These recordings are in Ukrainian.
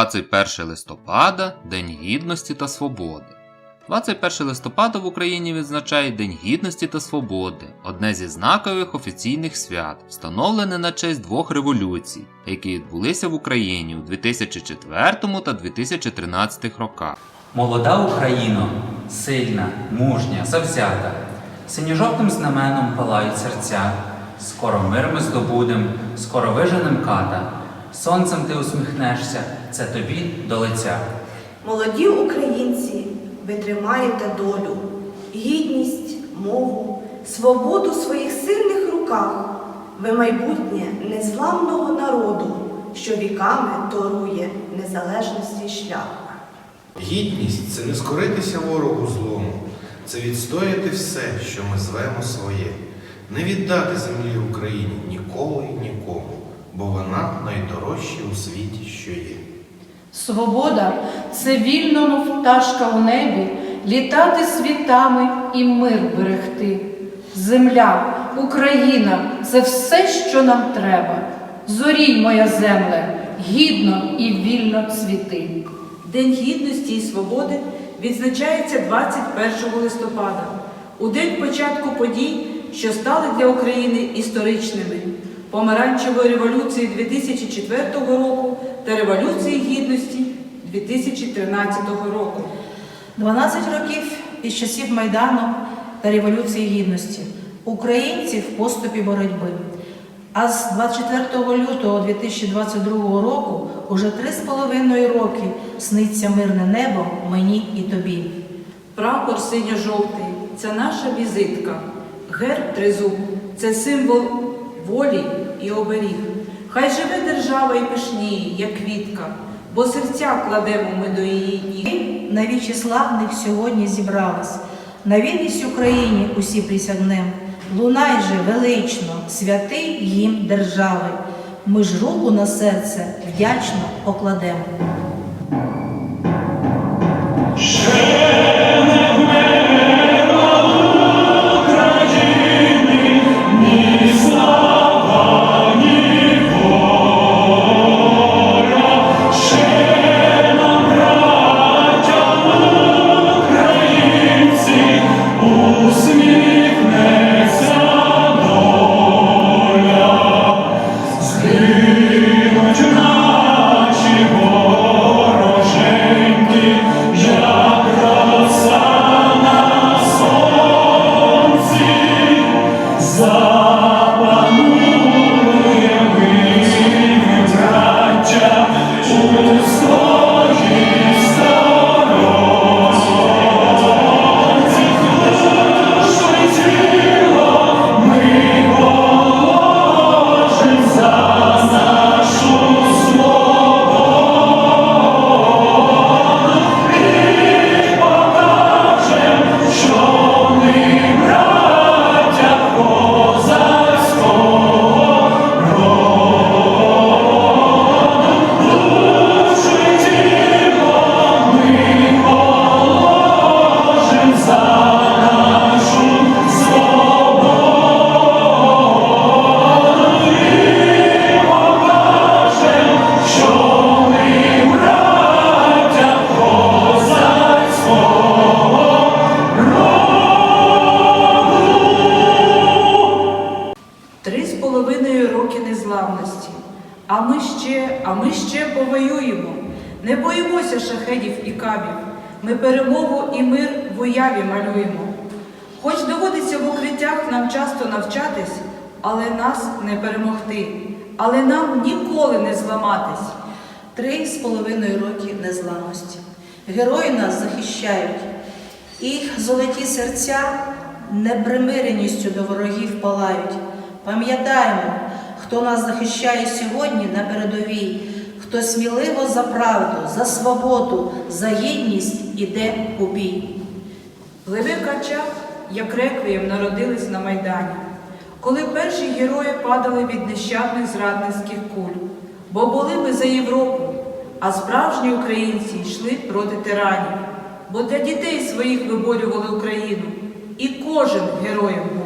21 листопада День Гідності та Свободи. 21 листопада в Україні відзначає День Гідності та Свободи, одне зі знакових офіційних свят, встановлене на честь двох революцій, які відбулися в Україні у 2004 та 2013 роках. Молода Україно, сильна, мужня, завзята, синьо-жовтим знаменом палають серця. Скоро мир ми здобудем, скоро виженем ката. Сонцем ти усміхнешся, це тобі до лиця. Молоді українці, ви тримаєте долю, гідність, мову, свободу в своїх сильних руках. Ви майбутнє незламного народу, що віками торує незалежності шлях. Гідність це не скоритися ворогу злому, це відстояти все, що ми звемо своє, не віддати землі Україні бо вона найдорожча у світі, що є. Свобода це вільно, мов пташка у небі, літати світами і мир берегти. Земля, Україна це все, що нам треба. Зорій, моя земле, гідно і вільно цвіти. День гідності і свободи відзначається 21 листопада, у день початку подій, що стали для України історичними помаранчевої революції 2004 року та Революції Гідності 2013 року. 12 років із часів Майдану та Революції Гідності, українці в поступі боротьби. А з 24 лютого 2022 року уже три з половиною роки сниться мирне небо мені і тобі. Прапор синьо-жовтий це наша візитка. Герб тризуб це символ волі і оберіг. Хай живе держава і пишніє, як квітка, бо серця кладемо ми до її ніг. На вічі славних сьогодні зібрались. На вільність Україні усі присягнем. Лунай же велично, святий їм держави. Ми ж руку на серце вдячно покладемо. З половиною роки незламності. А ми ще, а ми ще повоюємо. Не боїмося шахедів і кабів. Ми перемогу і мир в уяві малюємо. Хоч доводиться в укриттях нам часто навчатись, але нас не перемогти, але нам ніколи не зламатись. Три з половиною роки незламності. Герої нас захищають. Їх золоті серця непримиреністю до ворогів палають. Пам'ятаємо, хто нас захищає сьогодні на передовій, хто сміливо за правду, за свободу, за гідність іде у бій. Глибока чах, як реквієм, народились на Майдані, коли перші герої падали від нещадних зрадницьких куль, бо були ми за Європу, а справжні українці йшли проти тиранів, бо для дітей своїх виборювали Україну, і кожен героєм.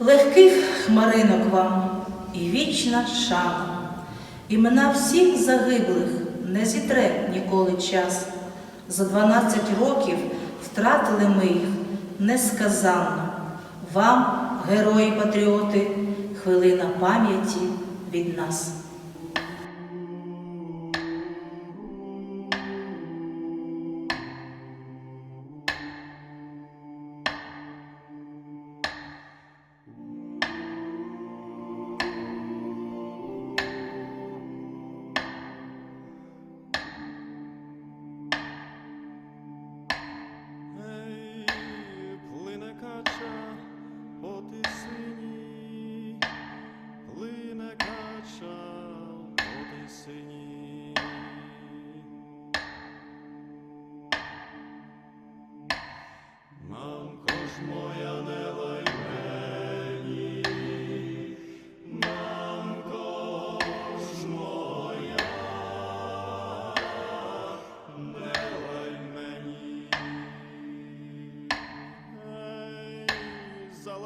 Легких хмаринок вам і вічна шана. Імена всіх загиблих не зітре ніколи час. За 12 років втратили ми їх несказанно. Вам, герої-патріоти, хвилина пам'яті від нас.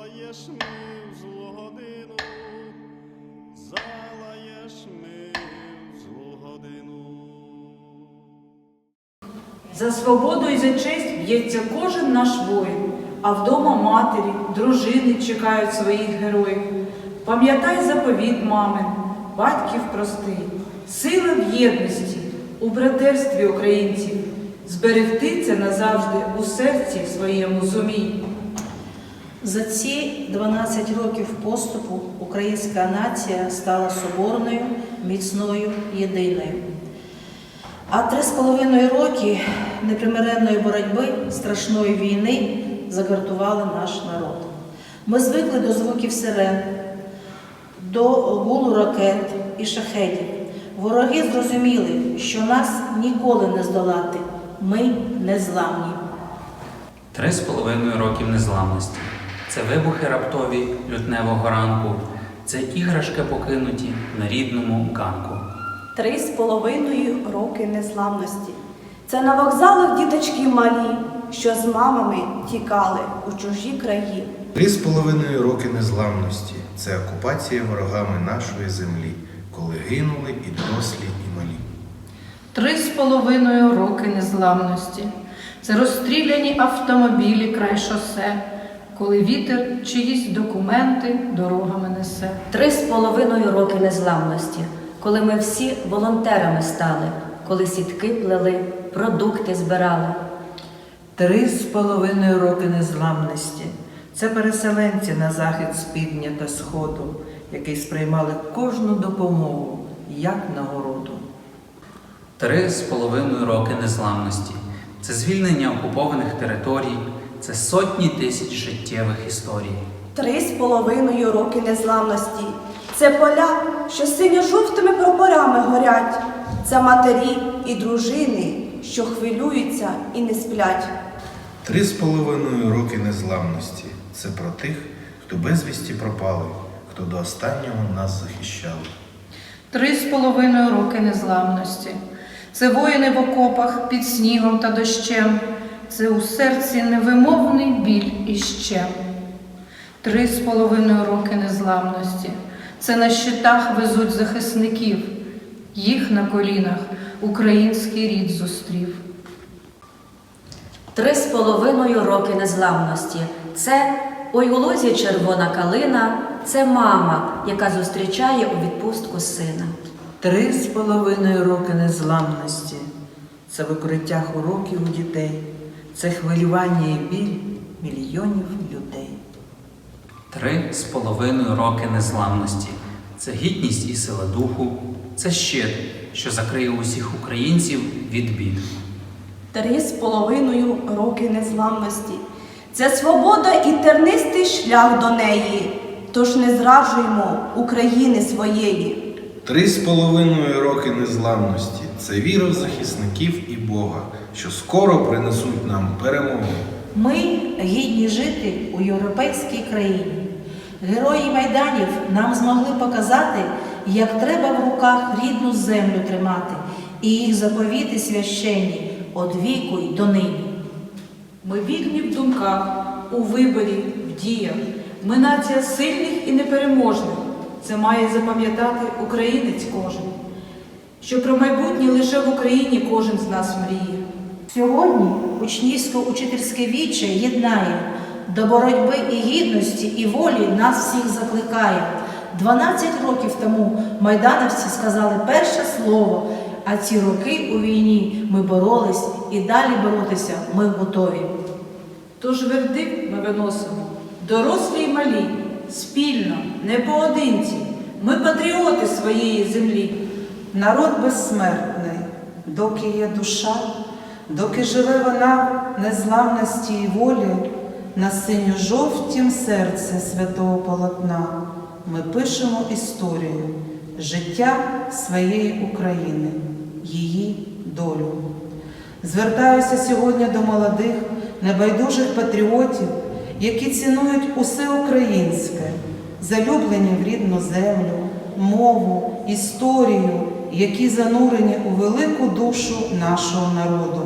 Залаєш ми в злу годину, залаєш ми в злу годину. За свободу і за честь б'ється кожен наш воїн, а вдома матері, дружини чекають своїх героїв. Пам'ятай заповіт мамин, батьків простий, сила в єдності, у братерстві українців, зберегти це назавжди у серці своєму зумій. За ці 12 років поступу українська нація стала соборною, міцною, єдиною. А три з половиною роки непримиренної боротьби, страшної війни загартували наш народ. Ми звикли до звуків сирен, до гулу ракет і шахедів. Вороги зрозуміли, що нас ніколи не здолати. Ми незламні. Три з половиною років незламності. Це вибухи раптові лютневого ранку, це іграшки покинуті на рідному ганку. Три з половиною роки незламності. Це на вокзалах діточки малі, що з мамами тікали у чужі краї. Три з половиною роки незламності це окупація ворогами нашої землі, коли гинули і дорослі, і малі. Три з половиною роки незламності. Це розстріляні автомобілі край шосе, коли вітер чиїсь документи дорогами несе. Три з половиною роки незламності, коли ми всі волонтерами стали, коли сітки плели, продукти збирали. Три з половиною роки незламності. Це переселенці на захід з півдня та сходу, які сприймали кожну допомогу як нагороду. Три з половиною роки незламності. Це звільнення окупованих територій, це сотні тисяч життєвих історій. Три з половиною роки незламності. Це поля, що синьо-жовтими прапорами горять. Це матері і дружини, що хвилюються і не сплять. Три з половиною роки незламності це про тих, хто безвісті пропали, хто до останнього нас захищав. Три з половиною роки незламності. Це воїни в окопах під снігом та дощем. Це у серці невимовний біль і щем. Три з половиною роки незламності. Це на щитах везуть захисників. Їх на колінах український рід зустрів. Три з половиною роки незламності. Це ой у лозі червона калина, це мама, яка зустрічає у відпустку сина. Три з половиною роки незламності. Це в укриттях уроків у дітей. Це хвилювання і біль мільйонів людей. Три з половиною роки незламності. Це гідність і сила духу, це щит, що закриє усіх українців від бід. Три з половиною роки незламності. Це свобода і тернистий шлях до неї. Тож не зраджуймо України своєї. Три з половиною роки незламності це віра в захисників і Бога, що скоро принесуть нам перемогу. Ми гідні жити у європейській країні. Герої майданів нам змогли показати, як треба в руках рідну землю тримати і їх заповіти священні од віку й до нині. Ми вільні в думках, у виборі, в діях. Ми нація сильних і непереможних. Це має запам'ятати українець кожен. що про майбутнє лише в Україні кожен з нас мріє. Сьогодні учнівсько-учительське віче єднає до боротьби і гідності, і волі нас всіх закликає. 12 років тому майдановці сказали перше слово, а ці роки у війні ми боролись і далі боротися ми готові. Тож вердикт ми виносимо, дорослі й малі, спільно, не поодинці. Ми патріоти своєї землі. Народ безсмертний, доки є душа, доки живе вона в незламності і волі, на синьо-жовтім серце святого полотна ми пишемо історію життя своєї України, її долю. Звертаюся сьогодні до молодих, небайдужих патріотів, які цінують усе українське, залюблені в рідну землю, мову, історію, які занурені у велику душу нашого народу.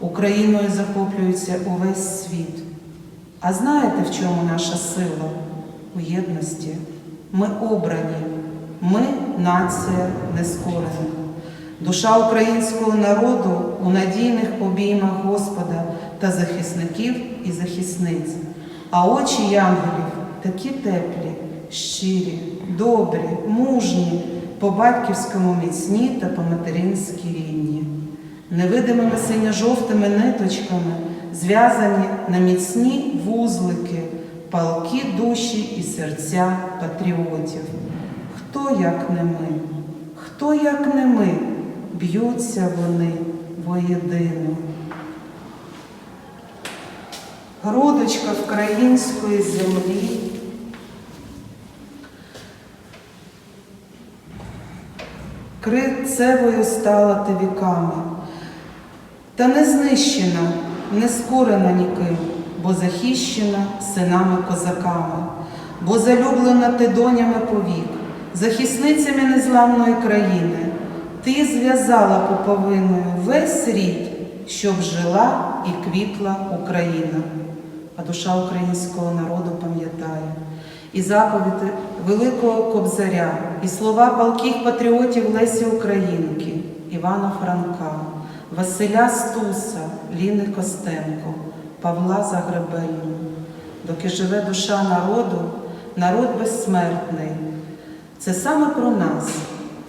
Україною захоплюється увесь світ. А знаєте, в чому наша сила? У єдності. Ми обрані, ми нація нескорених. Душа українського народу у надійних обіймах Господа та захисників і захисниць, а очі янголів такі теплі, щирі, добрі, мужні, по батьківському міцні та по материнськи рівні. Невидимими синьо-жовтими ниточками зв'язані на міцні вузлики, палки душі і серця патріотів. Хто як не ми, хто як не ми, б'ються вони воєдину. Грудочка української землі. Крицевою стала ти віками, та не знищена, не скорена ніким, бо захищена синами козаками, бо залюблена ти донями повік, захисницями незламної країни. Ти зв'язала поповиною весь рід, щоб жила і квітла Україна. А душа українського народу пам'ятає і заповіди Великого Кобзаря, і слова палких патріотів Лесі Українки, Івана Франка, Василя Стуса, Ліни Костенко, Павла Загребельного. Доки живе душа народу, народ безсмертний. Це саме про нас,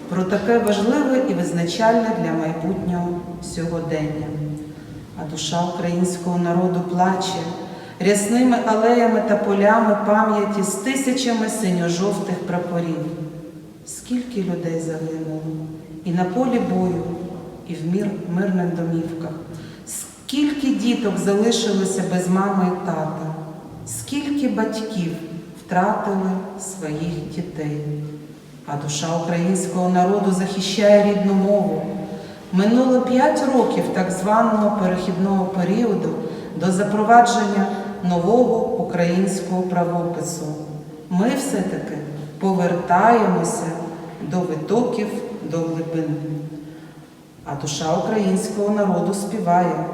про таке важливе і визначальне для майбутнього сьогодення. А душа українського народу плаче рясними алеями та полями пам'яті з тисячами синьо-жовтих прапорів. Скільки людей загинуло і на полі бою, і в мір мирних домівках, скільки діток залишилося без мами і тата, скільки батьків втратили своїх дітей. А душа українського народу захищає рідну мову. Минуло п'ять років так званого перехідного періоду до запровадження нового українського правопису. Ми все-таки повертаємося до витоків, до глибин. А душа українського народу співає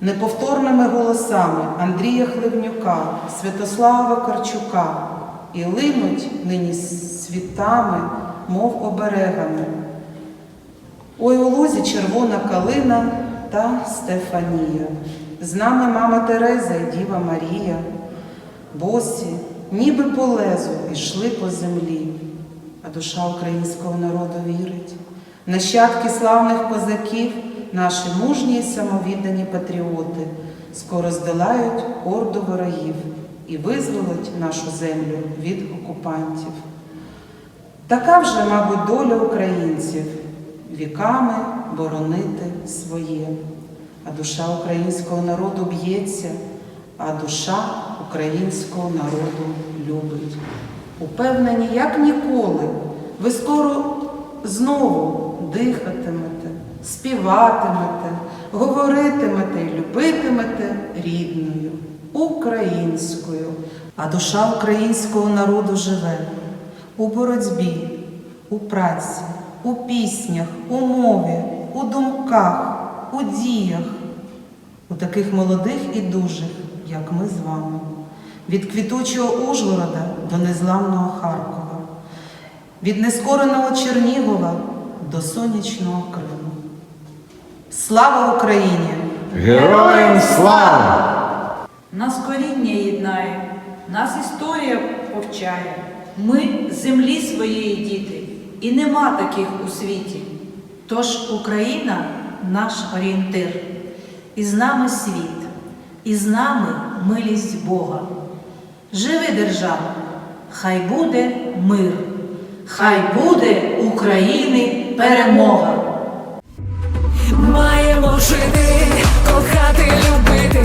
неповторними голосами Андрія Хливнюка, Святослава Карчука і линуть нині світами, мов оберегами. Ой у лузі червона калина та Стефанія. З нами мама Тереза і Діва Марія. Босі, ніби по лезу, йшли по землі, а душа українського народу вірить. Нащадки славних козаків, наші мужні й самовіддані патріоти, скоро здолають орду ворогів і визволять нашу землю від окупантів. Така вже, мабуть, доля українців віками боронити своє. А душа українського народу б'ється, а душа українського народу любить. Упевнені, як ніколи, ви скоро знову дихатимете, співатимете, говоритимете і любитимете рідною, українською. А душа українського народу живе у боротьбі, у праці, у піснях, у мові, у думках, у діях, у таких молодих і дужих, як ми з вами, від квітучого Ужгорода до незламного Харкова, від нескореного Чернігова до сонячного Криму. Слава Україні! Героям слава! Нас коріння єднає, нас історія повчає. Ми землі своєї діти, і нема таких у світі. Тож Україна наш орієнтир, і з нами світ, і з нами милість Бога. Живи держава, хай буде мир, хай буде України перемога. Маємо жити, кохати, любити,